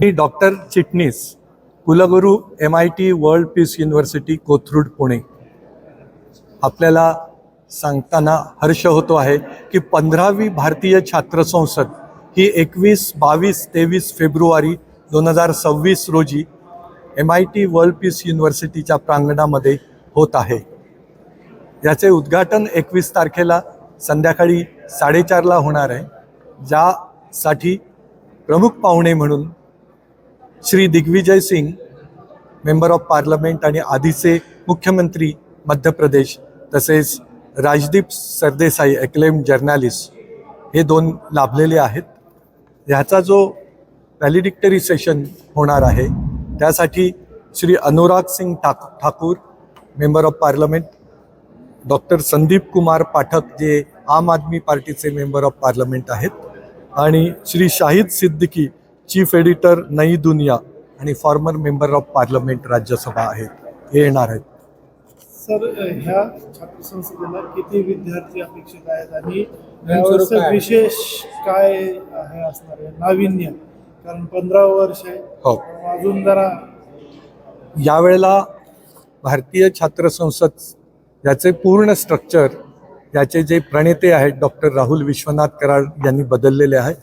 मी doctor Chitnis कुलगुरू M I T world peace university Kothrud Pune. आपल्याला सांगताना हर्ष होतो आहे की पंधरावी भारतीय छात्र संसद ही एकवीस बावीस तेवीस फेब्रुवारी दोन हजार सव्वीस रोजी M I T world peace युनिव्हर्सिटीच्या प्रांगणामध्ये होत आहे. याचे उद्घाटन एकवीस तारखेला संध्याकाळी साडेचारला होणार आहे. ज्यासाठी प्रमुख पाहुणे म्हणून Shri Digvijay Singh member of parliament आणि आधीचे मुख्यमंत्री मध्य प्रदेश तसेच राजदीप सरदेसाई एक्लेम जर्नालिस्ट हे दोन लाभलेले आहेत. ह्याचा जो व्हॅलिडिक्टरी सेशन होणार आहे त्यासाठी श्री अनुराग सिंग ठाक Thakur member of parliament doctor Sandeep Kumar Pathak जे आम आदमी पार्टीचे मेंबर ऑफ पार्लमेंट आहेत आणि श्री शाहिद सिद्दीकी चीफ एडिटर नई दुनिया आणि former member of parliament Rajya Sabha आहेत. हे येणार आहेत. सर ह्या छात्र संसदेला किती विद्यार्थी अपेक्षित आहेत आणि? विशेष काय आहे असणार आहे? नाविन्य. कारण पंधरा वर्ष आहे. हो. अजून जरा यावेळेला भारतीय छात्र संसद याचे पूर्ण स्ट्रक्चर याचे जे प्रणेते आहेत डॉक्टर राहुल विश्वनाथ कराड यांनी बदललेले आहे.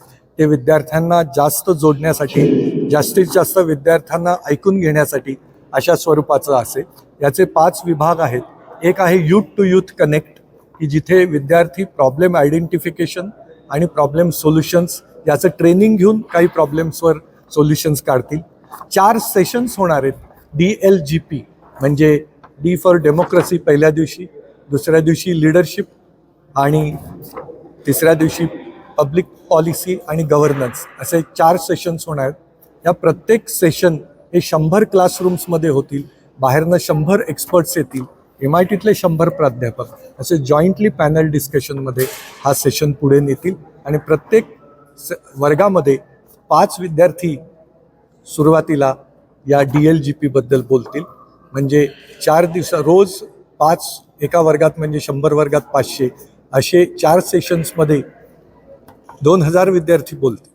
ते विद्यार्थ्यांना जास्त जोडण्यासाठी जास्तीत जास्त विद्यार्थ्यांना ऐकून घेण्यासाठी अशा स्वरूपाचं असेल याचे पाच विभाग आहेत. एक आहे यूथ टू यूथ कनेक्ट की जिथे विद्यार्थी प्रॉब्लेम आयडेंटिफिकेशन आणि प्रॉब्लेम सोल्युशन्स याचं ट्रेनिंग घेऊन काही प्रॉब्लेम्सवर सोल्युशन्स काढतील. चार सेशन्स होणार आहेत. डी एल जी पी म्हणजे डी फॉर डेमोक्रेसी पहिल्या दिवशी दुसऱ्या दिवशी लिडरशिप आणि तिसऱ्या दिवशी पब्लिक पॉलिसी आणि गव्हर्नन्स असे चार सेशन्स होणार आहेत. या प्रत्येक सेशन हे शंभर क्लासरूम्समध्ये होतील. बाहेरनं शंभर एक्सपर्ट्स येतील. एम आय टीतले शंभर प्राध्यापक. असे जॉईंटली पॅनल डिस्कशनमध्ये हा सेशन पुढे नेतील. आणि प्रत्येक स वर्गामध्ये पाच विद्यार्थी सुरुवातीला या डी एल जी पीबद्दल बोलतील. म्हणजे चार दिवसा रोज पाच एका वर्गात म्हणजे शंभर वर्गात पाचशे असे चार सेशन्समध्ये दोन हजार विद्यार्थी बोलतील.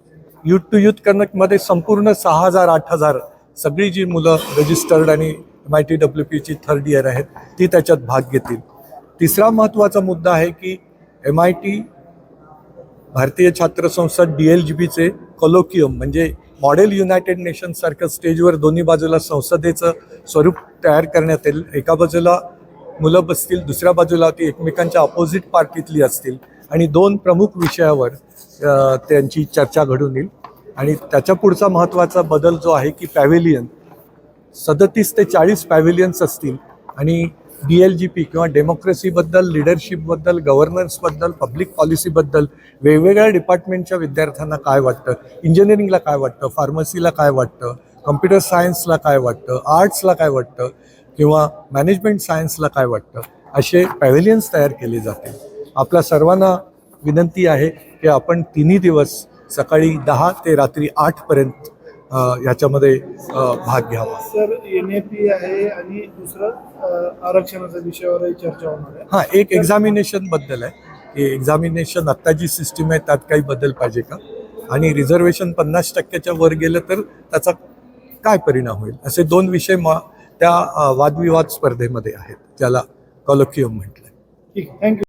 यूथ टू यूथ कनेक्टमध्ये संपूर्ण सहा हजार आठ हजार सगळी जी मुलं रजिस्टर्ड आणि एम आय टी डब्ल्यू पीची थर्ड इयर आहेत ती त्याच्यात भाग घेतील. तिसरा महत्त्वाचा मुद्दा आहे की एम आय टी भारतीय छात्र संसद डी एल जी बीचे कोलोकियम म्हणजे मॉडेल युनायटेड नेशन्ससारखं स्टेजवर दोन्ही बाजूला संसदेचं स्वरूप तयार करण्यात येईल. एका बाजूला मुलं बसतील दुसऱ्या बाजूला ती एकमेकांच्या अपोजिट पार्टीतली असतील. आणि दोन प्रमुख विषयावर त्यांची चर्चा घडून येईल. आणि त्याच्या पुढचा महत्त्वाचा बदल जो आहे की पॅव्हेलियन सदतीस ते चाळीस पॅव्हिलियन्स असतील आणि डी एल जी पी किंवा डेमोक्रेसीबद्दल लिडरशिपबद्दल गव्हर्नन्सबद्दल पब्लिक पॉलिसीबद्दल वेगवेगळ्या डिपार्टमेंटच्या विद्यार्थ्यांना काय वाटतं? इंजिनिअरिंगला काय वाटतं? फार्मसीला काय वाटतं? कम्प्युटर सायन्सला काय वाटतं? आर्ट्सला काय वाटतं? किंवा मॅनेजमेंट सायन्सला काय वाटतं? असे पॅव्हिलियन्स तयार केले जातील. आपल्या सर्वांना विनंती आहे की आपण तिन्ही दिवस सकाळी दहा ते रात्री आठपर्यंत याच्यामध्ये भाग घ्यावा. सर एन ए पी आहे आणि दुसरं आरक्षणाच्या विषयावरही चर्चा होणार आहे. हां एक एक्झामिनेशनबद्दल आहे. की एक्झामिनेशन आत्ता जी सिस्टीम आहे त्यात काही बदल पाहिजे का? आणि रिझर्वेशन पन्नास टक्क्याच्या वर गेलं तर त्याचा काय परिणाम होईल? असे दोन विषय म त्या वादविवाद स्पर्धेमध्ये आहेत ज्याला कॉलोकियम म्हटलं ठीक थँक्यू